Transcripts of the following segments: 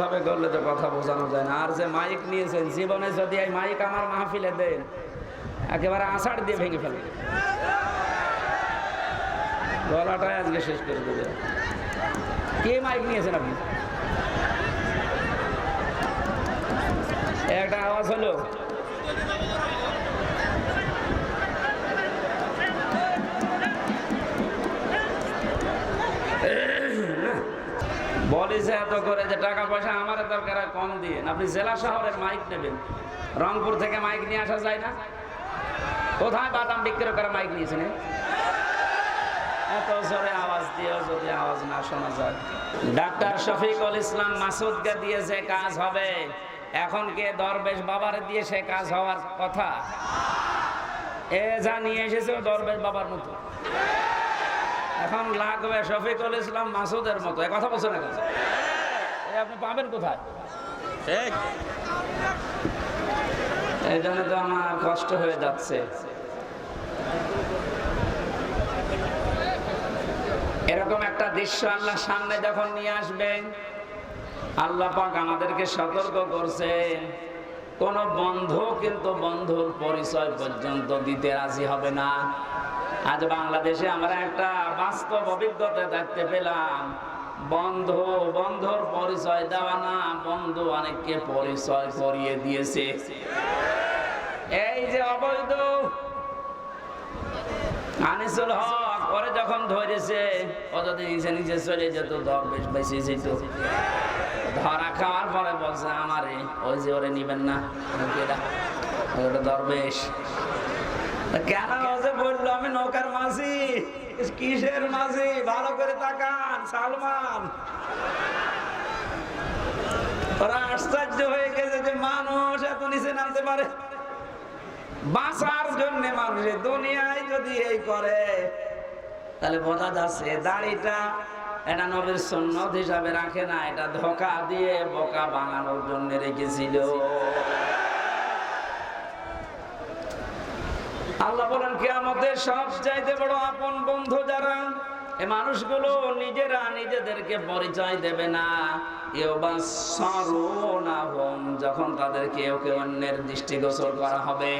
ভাবে করলে তো কথা বোঝানো যায় না। আর যে মাইক নিয়েছেন, জীবনে যদি এই মাইক আমার মাহফিলে দেন, একেবারে আষাঢ় দিয়ে ভেঙে ফেলে গলাটাই আজকে শেষ করে দেবে। কে মাইক নিয়েছেন আপনি? একটা আওয়াজ হলো? বলিছে এত করে যে টাকা পয়সা আমার দরকার কম দিয়ে। আপনি জেলা শহরের মাইক নেবেন। রংপুর থেকে মাইক নিয়ে আসা যায় না? কোথায় বাদাম বিক্রি করে মাইক নিয়েছেন? এত জোরে আওয়াজ দিয়েও যদি আওয়াজ না শোনা যায়। ডাক্তার শফিকুল ইসলাম মাসুদকে দিয়ে যে কাজ হবে, এখন কে দরবেশ বাবার দিয়ে সে কাজ হওয়ার কথা? এ যা নিয়ে এসেছে দরবেশ বাবার মতো। এখন লাগবে শফিকুল ইসলাম মাসুদের মতো। এ কথা বলছে না কেন? এ আপনি পাবেন কোথায়? ঠিক এই জন্য তো আমার কষ্ট হয়ে যাচ্ছে। এরকম একটা দৃশ্য আল্লাহ সামনে যখন নিয়ে আসবেন আল্লাহ পাক আমাদেরকে সতর্ক করছে। কোন বন্ধু কিন্তু বন্ধুর পরিচয় পর্যন্ত দিতে রাজি হবে না। আজ বাংলাদেশে আমরা একটা বাস্তব অভিজ্ঞতা দেখতে পেলাম। বন্ধু, বন্ধুর পরিচয় দেওয়া না, বন্ধু অনেককে পরিচয় করিয়ে দিয়েছে। এই যে অবৈধ আনিসুল হক পরে যখন ধরেছে, ও নিচে নিচে চলে যেত দরবেশ বেশি যেত। ধরা খাওয়ার পরে বলছে, আমারে, ওই যে ওরে নিবেন না। ওটা দরবেশ কেন? বলল, আমি নৌকার মাঝি কিসের মাঝি? ভালো করে তাকান, সালমান। ওরা আশ্চর্য হয়ে গেছে যে মানুষ এত নিচে নামতে পারে। বাঁচার জন্য মানুষের দুনিয়ায় যদি এই করে, তাহলে বোঝা যাচ্ছে দাড়িটা এটা নবীর সন্ন্যত হিসাবে রাখে না, এটা ধোকা দিয়ে বোকা বানানোর জন্য রেখেছিল। আল্লাহ বলেন কে আমাদের সব চাইতে বড় আপন বন্ধু যারা, এ মানুষগুলো নিজেরা নিজেদেরকে পরিচয় দেবে না। যখন তাদেরকে ওকে অন্যের দৃষ্টিগোচর করা হবে।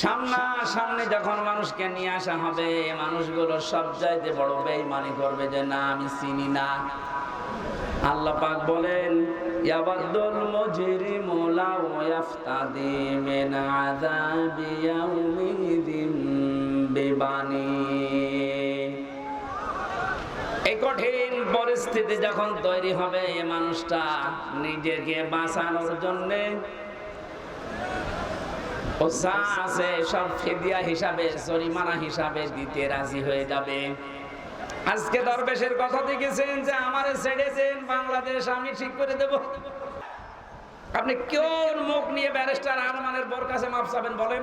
সামনা সামনে যখন মানুষকে নিয়ে আসা হবে, এ মানুষগুলো সব চাইতে বড় বেইমানি করবে যে, না, আমি চিনি না। আল্লাহ পাক বলেন ইয়াবাদুল কঠিন পরিস্থিতি যখন তৈরি হবে এই মানুষটা নিজেকে বাঁচানোর জন্যে ও আছে, সব ফিদিয়া হিসাবে, জরিমানা হিসাবে দিতে রাজি হয়ে যাবে। আজকে দরবেশের কথা দেখেছেন যে আমারে ছেড়ে দেন বাংলাদেশ আমি ঠিক করে দেব। আপনি কোন মুখ নিয়ে ব্যারিস্টার আরমানের বোর কাছে মাপ চাবেন বলেন?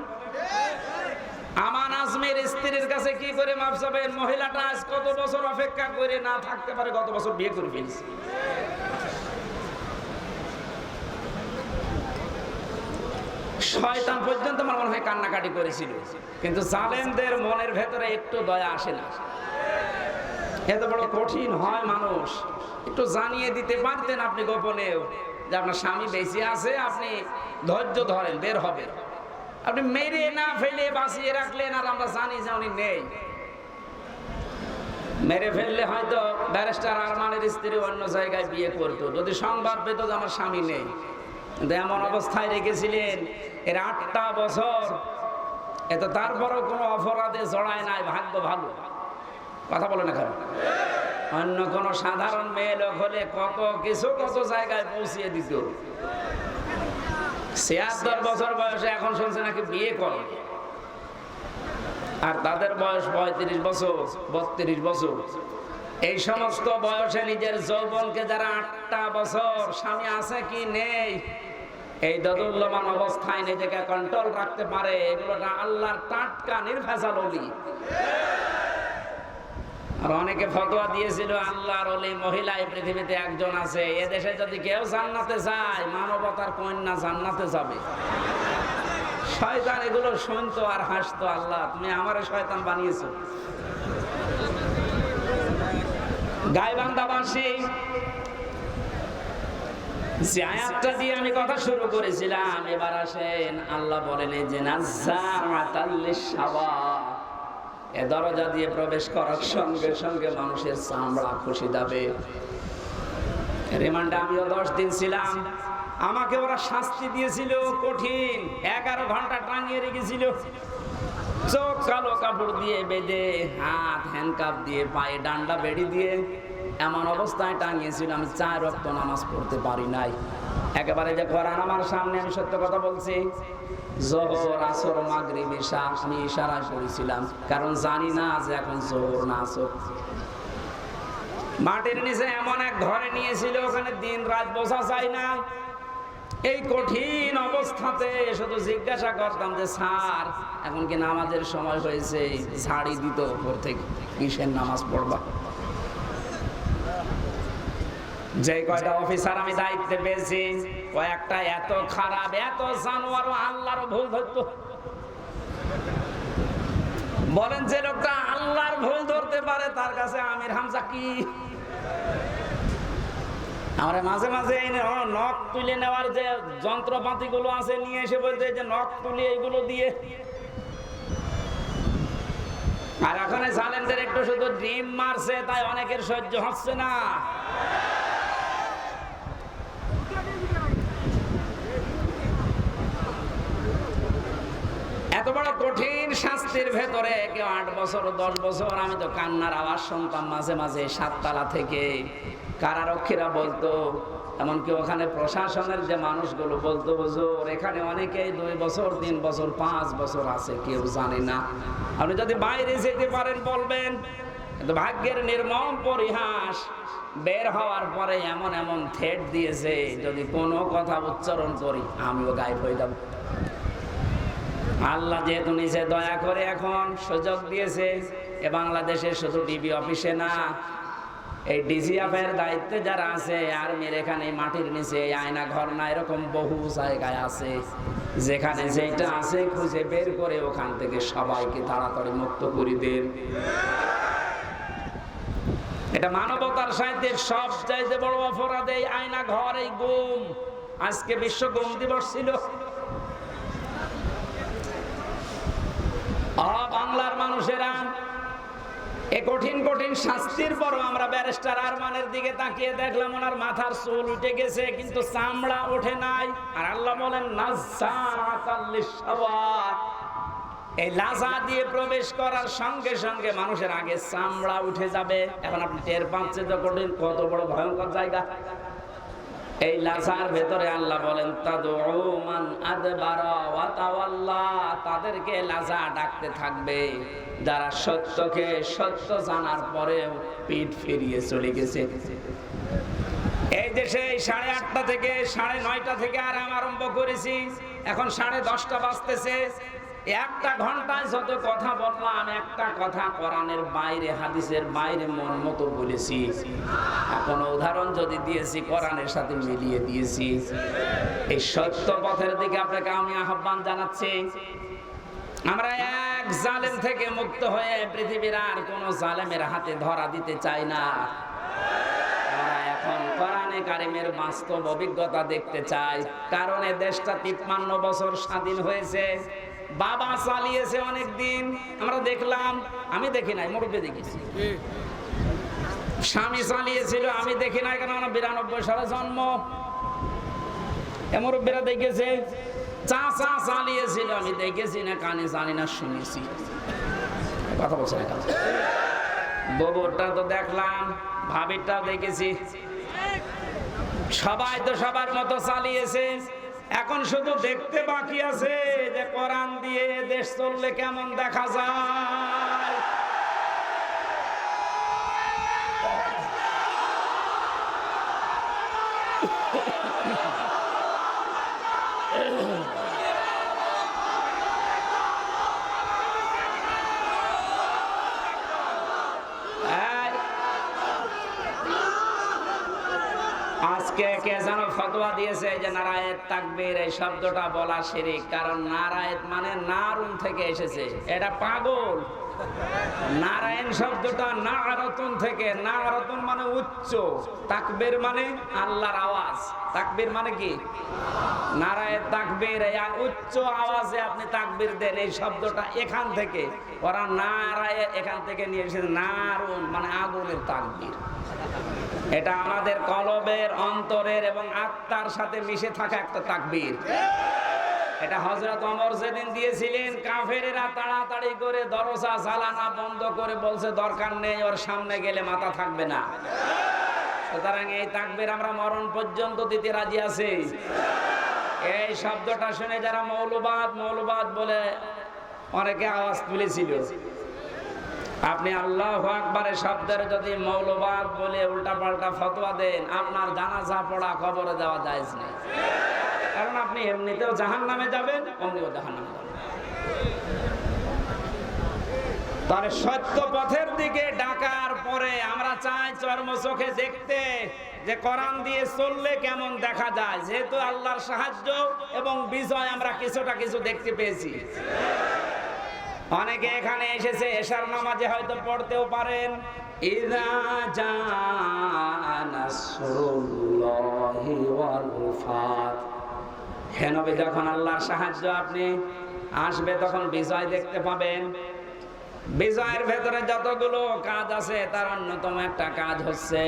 আমান আজমের স্ত্রীর কাছে কি করে মাপ চাবেন? মহিলাটা আজ কত বছর অপেক্ষা করে না থাকতে পারে, গত বছর বিয়ে করে ফেলছে। শয়তান পর্যন্ত আমার মনে হয় কান্নাকাটি করেছিল। কিন্তু জালেমদের মনের ভেতরে একটু দয়া আসে না। এত বড় কঠিন হয় মানুষ। একটু জানিয়ে দিতে পারতেন আপনি গোপনেও যে আপনার স্বামী বেশি আছে, আপনি ধৈর্য ধরেন, বের হবে আপনি মেরে না ফেলে বাঁচিয়ে রাখলেন আর আমরা জানি যে উনি নেই। মেরে ফেললে হয়তো ব্যারিস্টার আরমানের স্ত্রী অন্য জায়গায় বিয়ে করতো। যদি সংবাদ পেত যে আমার স্বামী নেই। কিন্তু এমন অবস্থায় রেখেছিলেন, এর আটটা বছর এত তারপরও কোনো অপরাধে জড়ায় নাই, ভাগ্য ভালো। কথা বলে না কেন? অন্য কোনো সাধারণ মেয়ে লোক হলে কত কিছু কত জায়গায় পৌঁছিয়ে দিত। ছিয়াত্তর বছর বয়সে এখন শুনছে নাকি বিয়ে করে। আর তাদের বয়স পঁয়ত্রিশ বছর, বত্রিশ বছর। এই সমস্ত বয়সে নিজের যৌবনকে যারা আটটা বছর স্বামী আছে কি নেই, এই দদুল্যমান অবস্থায় নিজেকে কন্ট্রোল রাখতে পারে এগুলো আল্লাহর টাটকা নির্ভেজাল অলি। আর অনেকে ফতোয়া দিয়েছিল, আল্লাহর অলি মহিলা এই পৃথিবীতে একজন আছে এ দেশে যদি কেউ জান্নাতে মানবতার কন্যা জান্নাতে যাবে। শয়তান এগুলো শুনতো আর হাসতো, আল্লাহ, তুমি শয়তান বানিয়েছো। আমি কথা শুরু করেছিলাম, এবার আসেন আল্লাহ বলেন যে নাজ্জাআতাল্লিশাওয়া এ দরজা দিয়ে প্রবেশ করার সঙ্গে সঙ্গে মানুষের চামড়া খুশি যাবে রিমান্ডে আমিও দশ দিন ছিলাম। আমাকে ওরা শাস্তি দিয়েছিল, কঠিন। এগারো ঘণ্টা টাঙিয়ে রেখেছিল। চোখ কালো কাপড় দিয়ে বেঁধে, হাত হ্যান্ডকাপ দিয়ে, পায়ে ডান্ডা বেড়ি দিয়ে এমন অবস্থায় টাঙিয়েছিল, আমি চার রক্ত নামাজ পড়তে পারি নাই। একেবারে যে কোরআন আমার সামনে, আমি সত্য কথা বলছি। জোহর, আসর, মাগরিব, ঈশা, আমি ইশারায় পড়েছিলাম। কারণ জানি না যে এখন জোহর না আসর। মাটির নিচে এমন এক ঘরে নিয়েছিল, ওখানে দিন রাত বসা যায় না। এই কঠিন অবস্থাতে শুধু জিজ্ঞাসা করতাম যে, স্যার, এখন কি নামাজের সময় হয়েছে? ঝাড়ি দিত উপর থেকে। কিসের নামাজ পড়বা? যে কয়টা অফিসার আমি দায়িত্বে পেয়েছি, কয়েকটা এত খারাপ, এত জানোয়ার আল্লাহর ভুল ধরতো। বলেন যে লোকটা আল্লাহর ভুল ধরতে পারে, তার কাছে আমির হামজা কি? আমরা মাঝে মাঝে এই নখ তুলে নেওয়ার যে যন্ত্রপাতি গুলো আছে, নিয়ে এসে বলতে যে নখ তুলে এইগুলো দিয়ে। আর এখন এই জালেমদের একটু শুধু ডিম মারছে, তাই অনেকের সহ্য হচ্ছে না। এত বড় কঠিন শাস্তির ভেতরে কেউ আট বছর, দশ বছর, আমি তো কান্নার আওয়াজ শুনতাম মাঝে মাঝে সাততলা থেকে। কারারক্ষীরা বলতো, এমনকি ওখানে প্রশাসনের যে মানুষগুলো বলতো বুঝুর এখানে অনেকেই দুই বছর, তিন বছর, পাঁচ বছর আছে, কেউ জানে না। আপনি যদি বাইরে যেতে পারেন, বলবেন ভাগ্যের নির্মম পরিহাস বের হওয়ার পরে এমন এমন থেট দিয়েছে, যদি কোনো কথা উচ্চারণ করি, আমিও গায়েব হয়ে যাব। আল্লাহ যেহেতু নিচে দয়া করে এখন সুযোগ দিয়েছে, এ বাংলাদেশে শুধু ডিবি অফিসে না, এই ডিজিএফের দায়িত্বে যারা আছে, আর্মির এখানে মাটির নিচে আয়না ঘর না, এরকম বহু জায়গায় আছে। যেখানে যেটা আছে খুঁজে বের করে ওখান থেকে সবাইকে তাড়াতাড়ি মুক্ত করে দেন। এটা মানবতার সাহিত্যের সব চাইতে বড় অপরাধ, এই আয়না ঘর, এই গুম। আজকে বিশ্ব গুম দিবস ছিল। বাংলার মানুষেরা, এ কঠিন কঠিন শাস্তির পরও আমরা ব্যারিস্টার আরমানের দিকে তাকিয়ে দেখলাম ওনার মাথার চুল উঠে গেছে, কিন্তু চামড়া ওঠে নাই। আর আল্লাহ বলেন। এই লাজা দিয়ে প্রবেশ করার সঙ্গে সঙ্গে মানুষের আগে চামড়া উঠে যাবে। এখন আপনি টের পাচ্ছে যে কঠিন, কত বড় ভয়ঙ্কর জায়গা। এই লাসার ভেতরে আল্লাহ বলেন তাদেরকে লাজা ডাকতে থাকবে। যারা সত্যকে সত্য জানার পরেও পিঠ ফিরিয়ে চলে গেছে। এই দেশে সাড়ে আটটা থেকে সাড়ে নয়টা থেকে আরাম আরম্ভ করেছি। এখন সাড়ে দশটা বাজতেছে। একটা ঘন্টায় যত কথা বললাম, একটা কথা কোরআনের বাইরে, হাদিসের বাইরে মন মতো বলেছি। এখন উদাহরণ যদি দিয়েছি, কোরআনের সাথে মিলিয়ে দিয়েছি। এই সত্য পথের দিকে আপনাকে আমি আহ্বান জানাচ্ছি। আমরা এক জালেম থেকে মুক্ত হয়ে পৃথিবীর আর কোন জালেমের হাতে ধরা দিতে চাই না। এখন কারিমের বাস্তব অভিজ্ঞতা দেখতে চাই, কারণ এ দেশটা তিপ্পান্ন বছর স্বাধীন হয়েছে। বাবা চালিয়েছে অনেক দিন আমরা দেখলাম আমি দেখি নাই মুরব্বী দেখেছি স্বামী চালিয়েছিল আমি দেখি নাই কেন আমার বিরানব্বই সালে জন্ম। মুরব্বীরা দেখেছে চাচা চালিয়েছিল আমি দেখেছি না কানে জানি না শুনেছি। কথা বলছে না কাছে গোবরটা তো দেখলাম ভাবিরটাও দেখেছি। সবাই তো সবার মতো চালিয়েছে। এখন শুধু দেখতে বাকি আছে যে কোরআন দিয়ে দেশ চললে কেমন দেখা যায় এই, আজকে কে যেন ফতোয়া দিয়েছে যে নারায়ত তাকবীর এই শব্দটা বলা শিরিক, কারণ নারায়ত মানে নারুন থেকে এসেছে। এটা পাগল। নারায়ণ শব্দটা নারতন থেকে নারতন মানে উচ্চ, তাকবের মানে আল্লাহর আওয়াজ। তাকবীর মানে কি? নারায়ণ তাকবীর উচ্চ আওয়াজে আপনি তাকবীর দেন, এই শব্দটা এখান থেকে। ওরা নারায় এখান থেকে নিয়ে এসেছে নারুন মানে আগুনের তাকবীর। এটা আমাদের কলবের অন্তরের এবং আত্মার সাথে মিশে থাকা একটা তাকবীর। এটা হজরত অমর যেদিন দিয়েছিলেন, কাফেরেরা তাড়াতাড়ি করে দরজা জ্বালানা বন্ধ করে বলছে, দরকার নেই, ওর সামনে গেলে মাথা থাকবে না। সুতরাং এই তাকবীর আমরা মরণ পর্যন্ত দিতে রাজি আছি। এই শব্দটা শুনে যারা মৌলবাদ মৌলবাদ বলে অনেকে আওয়াজ তুলেছিল। আপনি আল্লাহ আকবারের শব্দের যদি মৌলবাদ বলে উল্টা পাল্টা ফতোয়া দেন, আপনার জানাজা পড়া, খবরে দেওয়া যায় না কারণ আপনি এমনিতেও জাহান নামে যাবেন, অমনিও জাহান নামে যাবেন। তার সত্য পথের দিকে ডাকার পরে আমরা চাই চর্ম চোখে দেখতে যে কোরআন দিয়ে চললে কেমন দেখা যায়। যেহেতু আল্লাহর সাহায্য এবং বিজয় আমরা কিছুটা কিছু দেখতে পেয়েছি। অনেকে এখানে এসেছে, এশার নামাজে হয়তো পড়তেও পারেন। ইদা হে নবী, যখন আল্লাহর সাহায্য আপনি আসবে, তখন বিজয় দেখতে পাবেন। বিজয়ের ভেতরে যতগুলো কাজ আছে, তার অন্যতম একটা কাজ হচ্ছে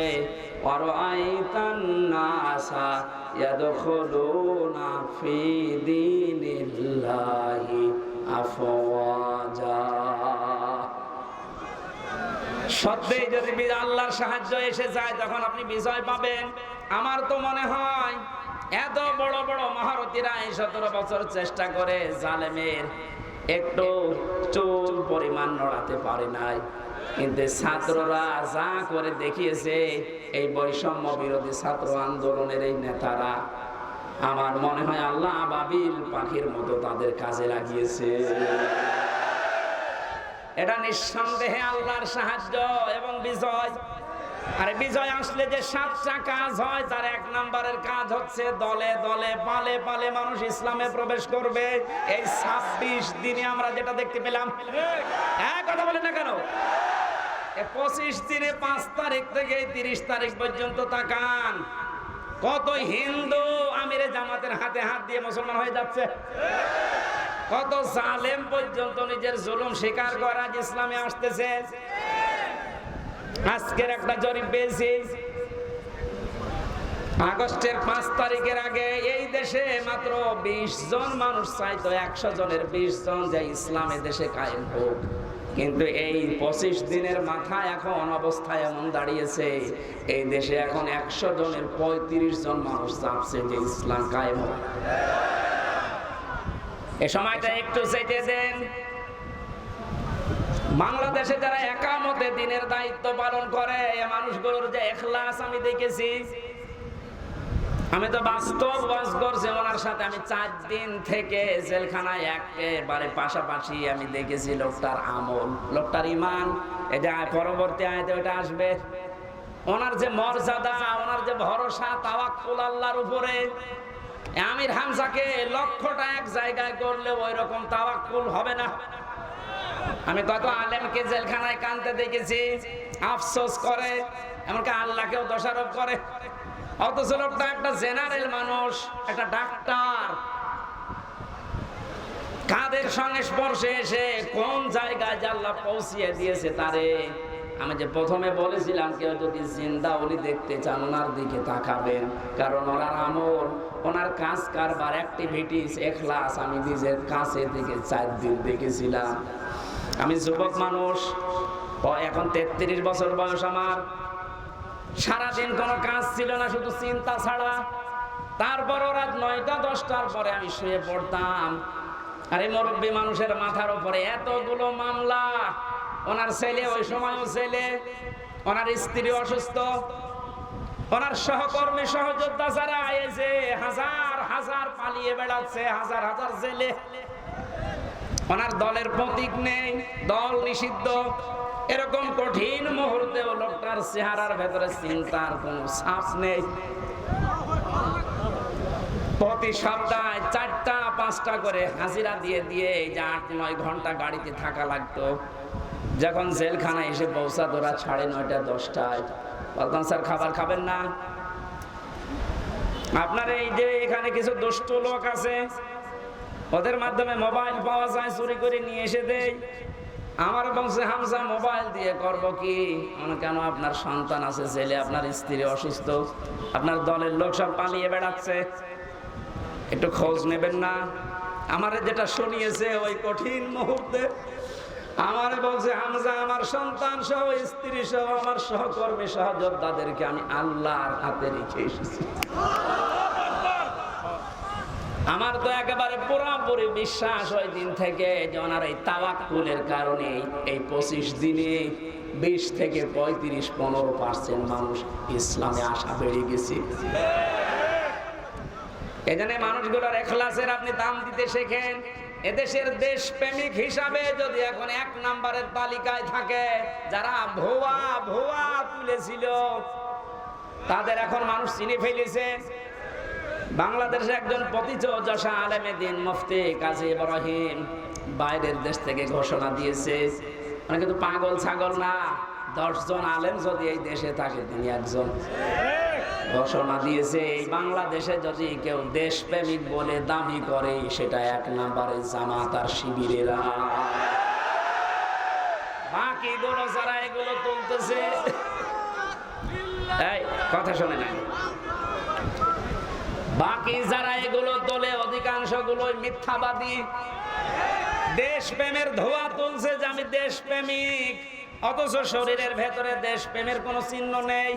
সত্যি যদি আল্লাহর সাহায্য এসে যায়, তখন আপনি বিজয় পাবেন। আমার তো মনে হয় এত বড় বড় মহারথীরা এই সতেরো বছর চেষ্টা করে জালেমের একটু চুল পরিমাণ নড়াতে পারে নাই। কিন্তু ছাত্ররা যা করে দেখিয়েছে, এই বৈষম্য বিরোধী ছাত্র আন্দোলনের এই নেতারা, আমার মনে হয় আল্লাহ বাবিল পাখির মতো তাদের কাজে লাগিয়েছে। এটা নিঃসন্দেহে আল্লাহর সাহায্য এবং বিজয়। আরে বিজয় আসলে যে সাতটা কাজ হয়, তার এক নম্বরের কাজ হচ্ছে দলে দলে, পালে পালে মানুষ ইসলামে প্রবেশ করবে। এই ছাব্বিশ দিনে আমরা যেটা দেখতে পেলাম হ্যাঁ কথা বলেন না কেন? পঁচিশ দিনে পাঁচ তারিখ থেকে তিরিশ তারিখ পর্যন্ত তাকান। কত হিন্দু আমিরে জামাতের হাতে হাত দিয়ে মুসলমান হয়ে যাচ্ছে। কত জালেম পর্যন্ত নিজের জুলুম স্বীকার করা ইসলামে আসতেছে। আজকের একটা জরিপ পেয়েছি। আগস্টের পাঁচ তারিখের আগে এই দেশে মাত্র বিশ জন মানুষ চাইতো একশো জনের বিশ জন যে ইসলামে দেশে কায়েম হোক। কিন্তু এই পঁচিশ দিনের মাথায় এখন অবস্থা এমন দাঁড়িয়েছে, এই দেশে এখন একশো জনের পঁয়ত্রিশ জন মানুষ চাপছে যে ইসলাম কায়েম হোক। এ সময়টা একটু চাইতে দেন। বাংলাদেশে যারা একামতে দিনের দায়িত্ব পালন করে, এ মানুষগুলোর যে এখলাস আমি দেখেছি। আমি তো বাস্তব বাস করছি, ওনার সাথে আমি চার দিন থেকে জেলখানায় একেবারে পাশাপাশি আমি দেখেছি লোকটার আমল, লোকটার ইমান আয়- পরবর্তী আয়তে ওটা আসবে। ওনার যে মর্যাদা, ওনার যে ভরসা, তাওয়াক্কুল আল্লাহর উপরে। আমির হামজাকে লক্ষ্যটা এক জায়গায় করলে ওই রকম তাওয়াক্কুল হবে না। আমি কত আলেমকে জেলখানায় কানতে দেখেছি। আফসোস করে, এমনকি আল্লাহকেও দোষারোপ করে। অথচ লোকটা একটা জেনারেল মানুষ, একটা ডাক্তার। কাদের সংস্পর্শে এসে, কোন জায়গায় আল্লাহ পৌঁছিয়ে দিয়েছে তারে? আমি যে প্রথমে বলেছিলাম, কেউ যদি জিন্দা উনি দেখতে চান, ওনার দিকে তাকাবেন। কারণ ওনার আমল, ওনার কাজ কারবার অ্যাক্টিভিটিস এখলাস আমি নিজের কাছে দিকে চার দিন দেখেছিলাম। আমি যুবক মানুষ। এখন তেত্রিশ বছর বয়স আমার। সারাদিন কোনো কাজ ছিল না, শুধু চিন্তা ছাড়া। তারপর রাত নয়টা, দশটার পরে আমি শুয়ে পড়তাম। আরে, মুরব্বী মানুষের মাথার উপরে এতগুলো মামলা। ওনার ছেলে, ওই সময়ও ছেলে। ওনার স্ত্রী অসুস্থ। ওনার সহকর্মী সহযোদ্ধা যারা এই যে হাজার হাজার পালিয়ে বেড়াচ্ছে, হাজার হাজার জেলে। ওনার দলের প্রতীক নেই, দল নিষিদ্ধ। এরকম কঠিন মুহূর্তেও লোকটার চেহারার ভেতরে চিন্তার কোনো ছাপ নেই। প্রতি সপ্তাহে চারটা, পাঁচটা করে হাজিরা দিয়ে দিয়ে এই যে আট, নয় ঘণ্টা গাড়িতে থাকা লাগতো। যখন জেলখানায় এসে পৌঁছা তোরা সাড়ে নয়টা, দশটায়। বলতাম, স্যার, খাবার খাবেন না? আপনার এই যে এখানে কিছু দুষ্ট লোক আছে ওদের মাধ্যমে মোবাইল পাওয়া যায়, চুরি করে নিয়ে এসে দেয়। আমার বংশে হামসা মোবাইল দিয়ে করব কি? মনে কেন আপনার সন্তান আছে, ছেলে, আপনার স্ত্রী অসুস্থ, আপনার দলের লোক সব পালিয়ে বেড়াচ্ছে। একটু খোঁজ নেবেন না। আমারে যেটা শুনিয়েছে ওই কঠিন মুহূর্তে, আমার বলছে হামজা, আমার সন্তান সহ, স্ত্রী সহ, আমার সহকর্মী সহযোদ্ধাদেরকে আমি আল্লাহর হাতে রেখে এসেছি। আমার তো একেবারে পুরোপুরি বিশ্বাস ওই দিন থেকে যে ওনার এই তাওয়াক্কুলের কারণে এই পঁচিশ দিনে বিশ থেকে পঁয়ত্রিশ, পনেরো পার্সেন্ট মানুষ ইসলামে আসা বেড়ে গেছে। এখানে মানুষগুলোর এখলাসের আপনি দাম দিতে শেখেন। এদেশের দেশপ্রেমিক হিসাবে যদি এখন এক নাম্বারের তালিকায় থাকে, যারা ভুয়া ভুয়া তুলেছিল, তাদের এখন মানুষ চিনে ফেলেছে। বাংলাদেশে একজন পতিচর্যা আলেমে দিন মুফতি কাজী ইব্রাহিম বাইরের দেশ থেকে ঘোষণা দিয়েছে। মানে কিন্তু পাগল ছাগল না, দশজন আলেম যদি এই দেশে থাকে তিনি একজন। ঘোষণা দিয়েছে, এই বাংলাদেশে যদি কেউ দেশপ্রেমিক বলে দাবি করে, সেটা এক নাম্বারে জামাত আর শিবিরেরা। বাকি গুলো যারা এগুলো তুলতেছে কথা শোনে নাই। বাকি যারা এগুলো তোলে অধিকাংশ গুলোই মিথ্যাবাদী। দেশপ্রেমের ধোয়া তুলছে যে আমি দেশপ্রেমিক, অথচ শরীরের ভেতরে দেশ প্রেমের কোনো চিহ্ন নেই।